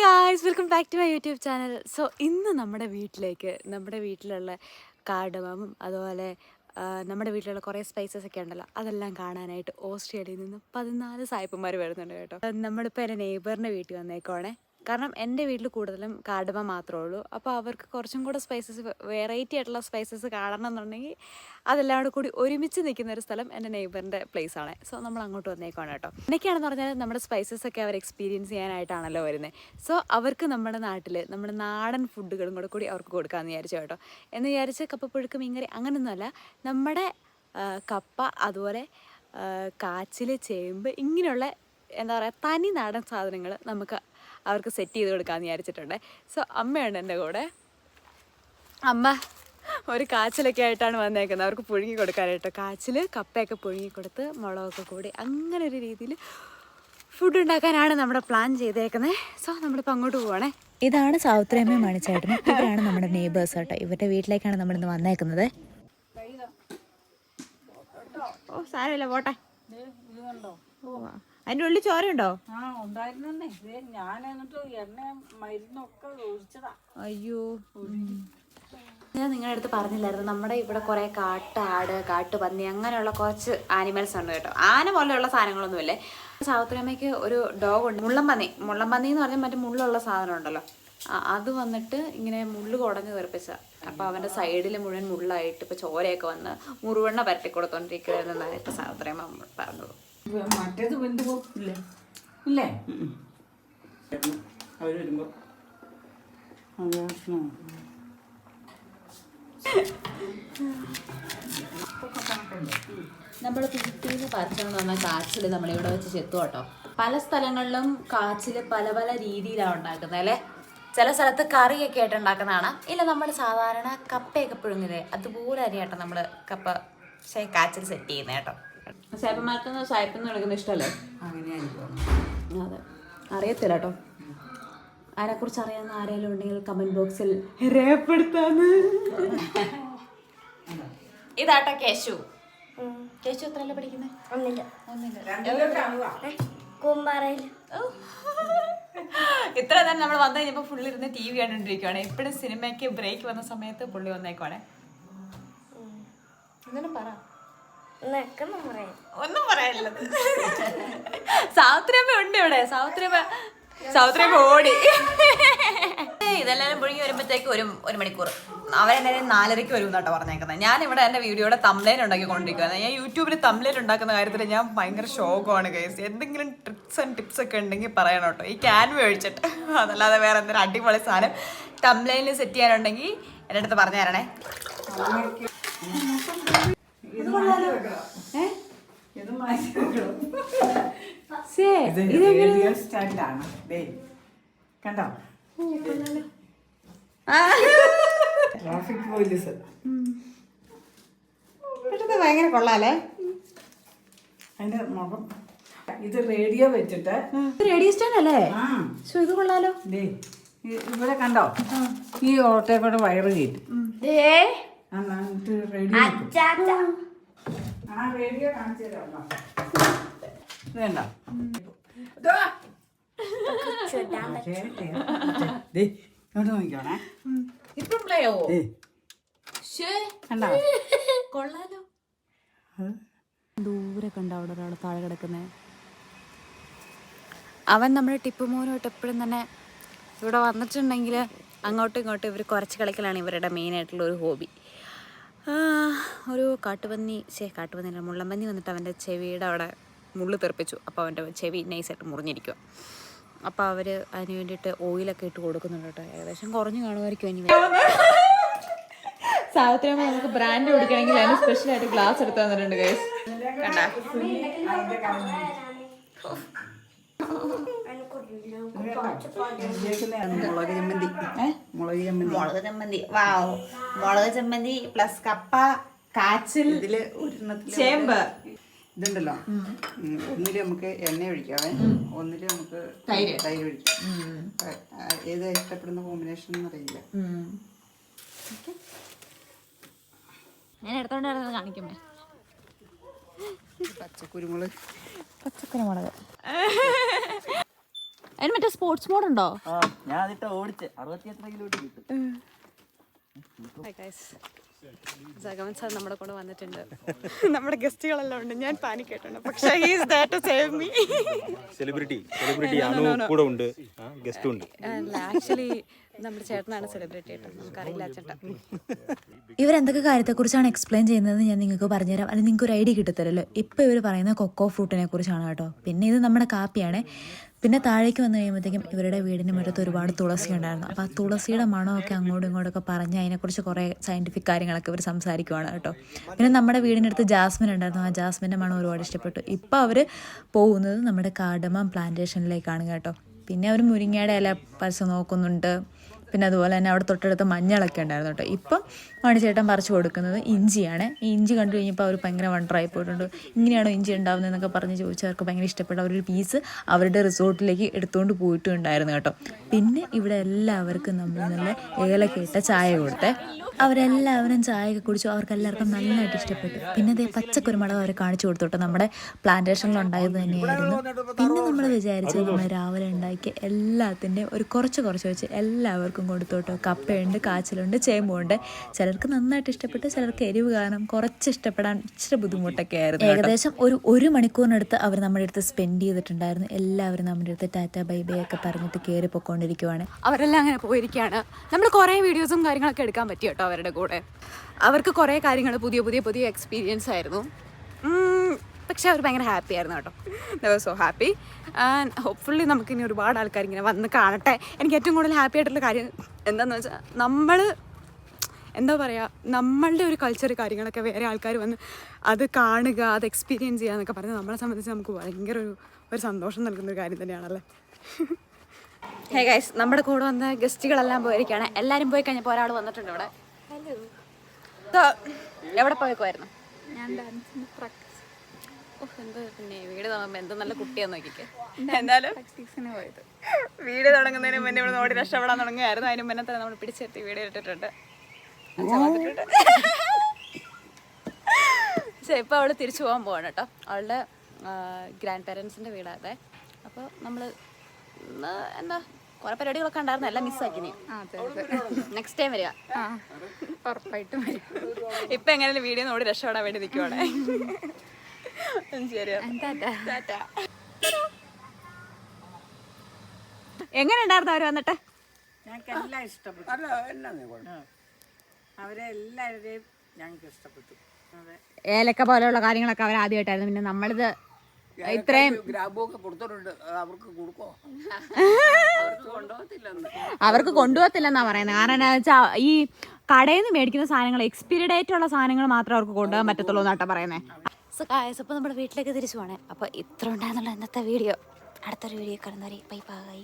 Guys welcome back to my YouTube channel so ഇന്ന് നമ്മുടെ വീട്ടിലേക്ക് നമ്മുടെ വീട്ടിലുള്ള കാർഡമം അതുപോലെ നമ്മുടെ വീട്ടിലുള്ള കുറേ സ്പൈസസ് ഒക്കെ ഉണ്ടല്ലോ അതെല്ലാം കാണാനായിട്ട് ഓസ്ട്രേലിയയിൽ നിന്ന് പതിനാല് സായിപ്പന്മാർ വരുന്നുണ്ട് കേട്ടോ. നമ്മളിപ്പോൾ എന്റെ നെയ്ബറിന്റെ വീട്ടിൽ വന്നേക്കുവാണേ. കാരണം എന്റെ വീട്ടിൽ കൂടുതലും കാടുമ മാത്രമേ ഉള്ളൂ. അപ്പോൾ അവർക്ക് കുറച്ചും കൂടെ സ്പൈസസ് വെറൈറ്റി ആയിട്ടുള്ള സ്പൈസസ് കാണണം എന്നുണ്ടെങ്കിൽ അതെല്ലാം കൂടെ കൂടി ഒരുമിച്ച് നിൽക്കുന്ന ഒരു സ്ഥലം എന്റെ നെയ്ബറിന്റെ പ്ലേസ് ആണ്. സോ നമ്മൾ അങ്ങോട്ട് വന്നേക്കാണ് കേട്ടോ. എന്നൊക്കെയാണെന്ന് പറഞ്ഞാൽ നമ്മുടെ സ്പൈസസ് ഒക്കെ അവർ എക്സ്പീരിയൻസ് ചെയ്യാനായിട്ടാണല്ലോ വരുന്നത് സോ അവർക്ക് നമ്മുടെ നാട്ടിൽ നമ്മുടെ നാടൻ ഫുഡുകളും കൂടെ കൂടി അവർക്ക് കൊടുക്കാമെന്ന് വിചാരിച്ചു കേട്ടോ. എന്ന് വിചാരിച്ച് കപ്പപ്പുഴുക്ക് മീൻകറി അങ്ങനെയൊന്നുമല്ല. നമ്മുടെ കപ്പ അതുപോലെ കാച്ചിൽ ചേമ്പ് ഇങ്ങനെയുള്ള എന്താ പറയുക തനി നാടൻ സാധനങ്ങൾ നമുക്ക് അവർക്ക് സെറ്റ് ചെയ്ത് കൊടുക്കാമെന്ന് വിചാരിച്ചിട്ടുണ്ട്. സോ അമ്മയുണ്ട് എന്റെ കൂടെ. അമ്മ ഒരു കാച്ചിലൊക്കെ ആയിട്ടാണ് വന്നേക്കുന്നത്. അവർക്ക് പുഴുങ്ങി കൊടുക്കാനായിട്ട് കാച്ചിൽ കപ്പയൊക്കെ പുഴുങ്ങി കൊടുത്ത് മുളകൊക്കെ കൂടി അങ്ങനെ ഒരു രീതിയിൽ ഫുഡ് ഉണ്ടാക്കാനാണ് നമ്മുടെ പ്ലാൻ ചെയ്തേക്കുന്നത് സോ നമ്മളിപ്പോൾ അങ്ങോട്ട് പോവണേ. ഇതാണ് സാവിത്രിയമ്മയും മണിച്ചേട്ടനും. ഇവരാണ് നമ്മുടെ നെയ്ബേഴ്സ് കേട്ടോ. ഇവരുടെ വീട്ടിലേക്കാണ് നമ്മൾ ഇന്ന് വന്നേക്കുന്നത്. ഓ സാരമില്ല പോട്ടെ. ഓ അതിന്റെ ഉള്ളിൽ ചോരയുണ്ടോ? ആ ഉണ്ടായിരുന്നേ ഞാൻ എന്നിട്ട് എണ്ണ മരുന്നൊക്കെ ഒഴിച്ചതാ. അയ്യോ. ഞാൻ നിങ്ങളുടെ അടുത്ത് പറഞ്ഞില്ലായിരുന്നു നമ്മുടെ ഇവിടെ കുറേ കാട്ട് ആട് കാട്ടുപന്നി അങ്ങനെയുള്ള കുറച്ച് ആനിമൽസ് ഉണ്ട് കേട്ടോ. ആന പോലെയുള്ള സാധനങ്ങളൊന്നുമില്ലേ? സാവിത്രിയമ്മയ്ക്ക് ഒരു ഡോഗ് ഉണ്ട് മുള്ളംപന്നി. മുള്ളംപന്നി എന്ന് പറഞ്ഞാൽ മറ്റേ മുള്ളുള്ള സാധനം ഉണ്ടല്ലോ. അത് വന്നിട്ട് ഇങ്ങനെ മുള്ള് കുടഞ്ഞ് തെറിപ്പിച്ച അപ്പോൾ അവന്റെ സൈഡിൽ മുഴുവൻ മുള്ളായിട്ട് ഇപ്പോൾ ചോരയൊക്കെ വന്ന് മുറിവെണ്ണ പരട്ടി കൊടുത്തോണ്ടിരിക്കുന്നതെന്നാണ് ഇപ്പോൾ സാവിത്രിയമ്മ പറഞ്ഞത്. മറ്റേത് വെന്ത് പോക്കില്ലേ? ഇല്ലേ? അവർ വരുമ്പോൾ നമ്മൾ നിന്ന് പറിച്ചെന്ന് പറഞ്ഞാൽ കാച്ചിൽ നമ്മളിവിടെ വെച്ച് ചെത്തു കേട്ടോ പല സ്ഥലങ്ങളിലും കാച്ചിൽ പല പല രീതിയിലാണ് ഉണ്ടാക്കുന്നത് അല്ലേ? ചില സ്ഥലത്ത് കറിയൊക്കെ ആയിട്ട് ഉണ്ടാക്കുന്നതാണ്. ഇല്ല നമ്മൾ സാധാരണ കപ്പയൊക്കെ പുഴുങ്ങില്ലേ അതുപോലെ തന്നെയാട്ടോ നമ്മൾ കപ്പ പക്ഷേ കാച്ചിൽ സെറ്റ് ചെയ്യുന്നത് കേട്ടോ. സായിപ്പന്മാർക്ക് സായിപ്പെന്ന് വിളിക്കുന്ന ഇഷ്ടമല്ലേ? അതെ. അറിയത്തില്ല കേട്ടോ. കുറിച്ച് അറിയാവുന്ന ആരെങ്കിലും ഉണ്ടെങ്കിൽ കമന്റ് ബോക്സിൽ രേഖപ്പെടുത്താന്ന്. ഇതാട്ടോ കേശു. കേശു എത്രയല്ല പഠിക്കുന്നത് ഒന്നില്ല. ഒന്നില്ല. കൂമ്പാറയിൽ ഇത്ര നേരം നമ്മൾ വന്നു കഴിഞ്ഞപ്പോൾ ഫുള്ള് ഇരുന്ന് ടി വി കണ്ടോണ്ടിരിക്കുവാണ് എപ്പോഴും സിനിമയ്ക്ക് ബ്രേക്ക് വന്ന സമയത്ത് പുള്ളി വന്നേക്കുവാണ്. അങ്ങനെ പറ. ഒന്നും പറയാനുള്ളത് സാവിത്രിയമ്മ ഉണ്ട് ഇവിടെ. സാവിത്രിയമ്മ സാവിത്രിയമ്മ ഓടി. ഇതെല്ലാം പുഴുങ്ങി വരുമ്പോഴത്തേക്ക് ഒരു ഒരു മണിക്കൂർ. അവരെന്തായാലും നാലരയ്ക്ക് വരും എന്നാട്ടോ പറഞ്ഞേക്കുന്നത് ഞാൻ ഇവിടെ എന്റെ വീഡിയോയുടെ തംലൈൻ ഉണ്ടാക്കിക്കൊണ്ടിരിക്കുകയാണ് ഞാൻ യൂട്യൂബിൽ തംലൈൻ ഉണ്ടാക്കുന്ന കാര്യത്തിൽ ഞാൻ ഭയങ്കര ഷോക്കാണ് കേസ് എന്തെങ്കിലും ട്രിക്സ് ആൻഡ് ടിപ്സ് ഒക്കെ ഉണ്ടെങ്കിൽ പറയണം കേട്ടോ. ഈ ക്യാൻവ ഒഴിച്ചിട്ട്. അതല്ലാതെ വേറെ എന്തെങ്കിലും അടിപൊളി സാധനം തംലൈനിൽ സെറ്റ് ചെയ്യാനുണ്ടെങ്കിൽ എന്റെ അടുത്ത് പറഞ്ഞു തരണേ ഇത് മാറ്റി വെക്കണം. സേ ഇത് റേഡിയോ സ്റ്റാൻഡാണ് കണ്ടോ? Traffic police. പെട്ടെന്ന് ഭയങ്കര കൊള്ളാലേ അതിന്റെ മുഖം. ഇത് റേഡിയോ വെച്ചിട്ട്. റേഡിയോ സ്റ്റാൻഡ് അല്ലേ ശോ, ഇത് കൊള്ളാലോ. ഇവിടെ കണ്ടോ? ഈ ഓട്ടോയെ കൂടെ വയറ് കയറ്റും എന്നിട്ട് റേഡിയോ. ആ റേഡിയോ കാണിച്ചു ഇങ്ങോട്ട് നോക്കിക്കോണേ. ഇപ്പം പ്ലേ ആവോ? കണ്ടോ? കൊള്ളാലോ. ദൂരെ കണ്ട അവിടെ ഒരാൾ താഴെ കിടക്കുന്നേ? അവൻ നമ്മുടെ ടിപ്പ് മോനുമായിട്ട് എപ്പോഴും തന്നെ ഇവിടെ വന്നിട്ടുണ്ടെങ്കിൽ അങ്ങോട്ടും ഇങ്ങോട്ടും ഇവർ കുറച്ച് കളിക്കലാണ് ഇവരുടെ മെയിനായിട്ടുള്ള ഒരു ഹോബി ഒരു കാട്ടുപന്നി ചേ കാട്ടുപന്നില്ല മുള്ളമ്പന്നി വന്നിട്ട് അവന്റെ ചെവിയുടെ അവിടെ മുള്ളു തെറിപ്പിച്ചു. അപ്പോൾ അവന്റെ ചെവി നൈസായിട്ട് മുറിഞ്ഞിരിക്കുക അപ്പോൾ അവർ അതിന് വേണ്ടിയിട്ട് ഓയിലൊക്കെ ഇട്ട് കൊടുക്കുന്നുണ്ട് കേട്ടോ. ഏകദേശം കുറഞ്ഞു കാണുമായിരിക്കും ഇനി. സാവിത്രിയമ്മ നമുക്ക് ബ്രാൻഡ് കുടിക്കണമെങ്കിൽ അതിന് സ്പെഷ്യൽ ആയിട്ട് ഗ്ലാസ് എടുത്തു തന്നിട്ടുണ്ട് ഗൈസ് കണ്ടാ? മുളക് ചമ്മന്തി. മുളക് ചമ്മന്തി മുളക് ചമ്മന്തി വാവ്. മുളക് ചമ്മന്തി പ്ലസ് കപ്പ കാച്ചിൽ ഇതിൽ ചേമ്പ്. ഇതുണ്ടല്ലോ. ഒന്നിൽ നമുക്ക് എണ്ണ ഒഴിക്കാവേ. ഒന്നിൽ നമുക്ക് തൈര്. തൈര് ഒഴിക്കാം. ഏതാ ഇഷ്ടപ്പെടുന്ന കോമ്പിനേഷൻ എന്നറിയില്ല ഞാൻ എടുത്തോണ്ട് നടന്നത് കാണിക്കുമേ. പച്ചക്കുരുമുളക്. പച്ചക്കറി മുളക് അതിന് മറ്റേ സ്പോർട്സ് മോഡ് ഉണ്ടോ? ഞാൻ അതിട്ട് ഓടിച്ച് അറുപത്തി എത്ര കിലോമീറ്റർ കിട്ടും. ജഗവൻ സാർ നമ്മുടെ കൂടെ വന്നിട്ടുണ്ട്. നമ്മുടെ ഗസ്റ്റുകളെല്ലാം ഉണ്ട്. ഞാൻ പാനിക് ആയിട്ടുണ്ട് പക്ഷേ he's that to save me celebrity celebrity Anu കൂടെ ഉണ്ട്. ഗസ്റ്റ് ഉണ്ട്. ആക്ച്വലി നമ്മുടെ ചേട്ടനാണ് കുറിച്ചാണ് കാര്യത്തെക്കുറിച്ചാണ് എക്സ്പ്ലെയിൻ ചെയ്യുന്നത് ഞാൻ നിങ്ങൾക്ക് പറഞ്ഞുതരാം. അല്ലെങ്കിൽ നിങ്ങൾക്ക് ഒരു ഐഡിയ കിട്ടത്തരല്ലോ ഇപ്പോൾ ഇവർ പറയുന്ന കൊക്കോ ഫ്രൂട്ടിനെ കുറിച്ചാണ് കേട്ടോ. പിന്നെ ഇത് നമ്മുടെ കാപ്പിയാണ്. പിന്നെ താഴേക്ക് വന്നു കഴിയുമ്പോഴത്തേക്കും ഇവരുടെ വീടിന് മുറ്റത്ത് ഒരുപാട് തുളസി ഉണ്ടായിരുന്നു. അപ്പോൾ ആ തുളസിയുടെ മണമൊക്കെ അങ്ങോട്ടും ഇങ്ങോട്ടൊക്കെ പറഞ്ഞ് അതിനെക്കുറിച്ച് കുറേ സയന്റിഫിക് കാര്യങ്ങളൊക്കെ ഇവർ സംസാരിക്കുവാണ് കേട്ടോ. പിന്നെ നമ്മുടെ വീടിനടുത്ത് ജാസ്മിൻ ഉണ്ടായിരുന്നു. ആ ജാസ്മിന്റെ മണം ഒരുപാട് ഇഷ്ടപ്പെട്ടു. ഇപ്പോൾ അവർ പോകുന്നത് നമ്മുടെ കാർഡമം പ്ലാന്റേഷനിലേക്കാണ് കേട്ടോ. പിന്നെ അവർ മുരിങ്ങയുടെ ഇല പറിച്ച് നോക്കുന്നുണ്ട്. പിന്നെ അതുപോലെ തന്നെ അവിടെ തൊട്ടടുത്ത് മഞ്ഞളൊക്കെ ഉണ്ടായിരുന്നു കേട്ടോ. ഇപ്പം മണിച്ചേട്ടൻ പറിച്ചു കൊടുക്കുന്നത് ഇഞ്ചിയാണ്. ഈ ഇഞ്ചി കണ്ടു കഴിഞ്ഞപ്പോൾ അവർ ഭയങ്കര വണ്ടറായി പോയിട്ടുണ്ട്. ഇങ്ങനെയാണോ ഇഞ്ചി ഉണ്ടാവുന്നതെന്നൊക്കെ പറഞ്ഞ് ചോദിച്ചവർക്ക് ഭയങ്കര ഇഷ്ടപ്പെട്ട ഒരു പീസ് അവരുടെ റിസോർട്ടിലേക്ക് എടുത്തുകൊണ്ട് പോയിട്ടുണ്ടായിരുന്നു കേട്ടോ. പിന്നെ ഇവിടെ എല്ലാവർക്കും നമ്മൾ നല്ല ഏലക്കയിട്ട ചായ കൊടുത്തേ. അവരെല്ലാവരും ചായയൊക്കെ കുടിച്ചു. അവർക്ക് എല്ലാവർക്കും നന്നായിട്ട് ഇഷ്ടപ്പെട്ടു. പിന്നെ അതേ പച്ചക്കുരുമുളക് അവരെ കാണിച്ചു കൊടുത്തോട്ടെ നമ്മുടെ പ്ലാന്റേഷനിൽ ഉണ്ടായത് തന്നെയായിരുന്നു. പിന്നെ നമ്മൾ വിചാരിച്ചത് നമ്മൾ രാവിലെ ഉണ്ടാക്കിയ എല്ലാത്തിന്റെയും ഒരു കുറച്ച് കുറച്ച് വെച്ച് എല്ലാവർക്കും കൊടുത്തു കേട്ടോ കപ്പയുണ്ട് കാച്ചിലുണ്ട് ചേമ്പുണ്ട് ചിലർക്ക് നന്നായിട്ട് ഇഷ്ടപ്പെട്ടു ചിലർക്ക് എരിവ് കാരണം കുറച്ച് ഇഷ്ടപ്പെടാൻ ഇച്ചിരി ബുദ്ധിമുട്ടൊക്കെ ആയിരുന്നു ഏകദേശം ഒരു ഒരു മണിക്കൂറിനടുത്ത് അവർ നമ്മുടെ അടുത്ത് സ്പെൻഡ് ചെയ്തിട്ടുണ്ടായിരുന്നു. എല്ലാവരും നമ്മുടെ അടുത്ത് ടാറ്റ ബൈ ബൈ ഒക്കെ പറഞ്ഞിട്ട് കയറി പൊക്കോണ്ടിരിക്കുവാണ്. അവരെല്ലാം അങ്ങനെ പോയിരിക്കുകയാണ് നമ്മൾ കുറേ വീഡിയോസും കാര്യങ്ങളൊക്കെ എടുക്കാൻ പറ്റിയോട്ടോ അവരുടെ കൂടെ. അവർക്ക് കുറേ കാര്യങ്ങൾ പുതിയ പുതിയ പുതിയ എക്സ്പീരിയൻസ് ആയിരുന്നു. പക്ഷെ അവർ ഭയങ്കര ഹാപ്പി ആയിരുന്നു കേട്ടോ. The was so happy and hopefully നമുക്ക് ഇനി ഒരുപാട് ആൾക്കാർ ഇങ്ങനെ വന്ന് കാണട്ടെ. എനിക്ക് ഏറ്റവും കൂടുതൽ ഹാപ്പി ആയിട്ടുള്ള കാര്യം എന്താണെന്ന് വെച്ചാൽ നമ്മൾ എന്താ പറയുക നമ്മളുടെ ഒരു കൾച്ചർ കാര്യങ്ങളൊക്കെ വേറെ ആൾക്കാർ വന്ന് അത് കാണുക അത് എക്സ്പീരിയൻസ് ചെയ്യുക എന്നൊക്കെ പറഞ്ഞാൽ നമ്മളെ സംബന്ധിച്ച് നമുക്ക് ഭയങ്കര ഒരു ഒരു സന്തോഷം നൽകുന്ന ഒരു കാര്യം തന്നെയാണല്ലേ? ഹേ ഗൈസ് നമ്മുടെ കൂടെ വന്ന ഗസ്റ്റുകളെല്ലാം പോയിരിക്കുകയാണ്. എല്ലാവരും പോയി കഴിഞ്ഞപ്പോൾ ഒരാൾ വന്നിട്ടുണ്ട് ഇവിടെ. ഹലോ എവിടെ പോയേക്കുമായിരുന്നു ഞാൻ ഡാൻസിന് പ്രാക്ടീസ് എന്താ പിന്നെ വീട് തുടങ്ങുമ്പോൾ എന്ത് നല്ല കുട്ടിയാന്ന് നോക്കിക്കേ. എന്തായാലും പ്രാക്ടീസിന് പോയത്. വീട് തുടങ്ങുന്നതിന് മുന്നേ ഇവിടെ ഓടി രക്ഷപ്പെടാൻ തുടങ്ങിയായിരുന്നു അതിന് മുന്നേ തന്നെ നമ്മൾ പിടിച്ചെത്തി വീട് ഇട്ടിട്ടുണ്ട്. പക്ഷേ ഇപ്പോൾ അവൾ തിരിച്ചു പോകാൻ പോവാണ് കേട്ടോ. അവളുടെ ഗ്രാൻഡ് പേരൻസിന്റെ വീടാതെ അപ്പോൾ നമ്മൾ എന്താ കുറെ പരിപാടികളൊക്കെ ഉണ്ടായിരുന്നു. എല്ലാം മിസ്സാക്കി നെക്സ്റ്റ് ടൈം വരിക. ഉറപ്പായിട്ടും ഇപ്പൊ എങ്ങനെയാലും വീഡിയോ നോടി രക്ഷപ്പെടാൻ വേണ്ടി നിൽക്കുവാണേ ശരി എങ്ങനെ ഉണ്ടായിരുന്നു അവർ വന്നിട്ട്? ഞങ്ങൾക്ക് എല്ലാം ഇഷ്ടപ്പെട്ടു. അല്ല എന്നാ അവരെ എല്ലാവരെയും ഞങ്ങൾക്ക് ഇഷ്ടപ്പെട്ടു. ഏലക്ക പോലെയുള്ള കാര്യങ്ങളൊക്കെ അവർ ആദ്യമായിട്ടായിരുന്നു. പിന്നെ നമ്മളിത് ഇത്രയും അവർക്ക് കൊടുക്കോ? അവർക്ക് കൊണ്ടുപോകത്തില്ലെന്നാ. പറയുന്നത്. കാരണം എന്താ വെച്ചാൽ ഈ കടയിൽ നിന്ന് മേടിക്കുന്ന സാധനങ്ങൾ എക്സ്പയറി ഡേറ്റ് ഉള്ള സാധനങ്ങൾ മാത്രമേ അവർക്ക് കൊണ്ടുപോകാൻ പറ്റത്തുള്ളൂ എന്നാട്ടാ പറയുന്നത് സോ അപ്പോൾ നമ്മുടെ വീട്ടിലേക്ക് തിരിച്ചു പോകണേ അപ്പോൾ ഇത്ര ഉണ്ടായിരുന്നുള്ള ഇന്നത്തെ വീഡിയോ. അടുത്തൊരു വീഡിയോ കാണുന്നവരെ ബൈ ബൈ.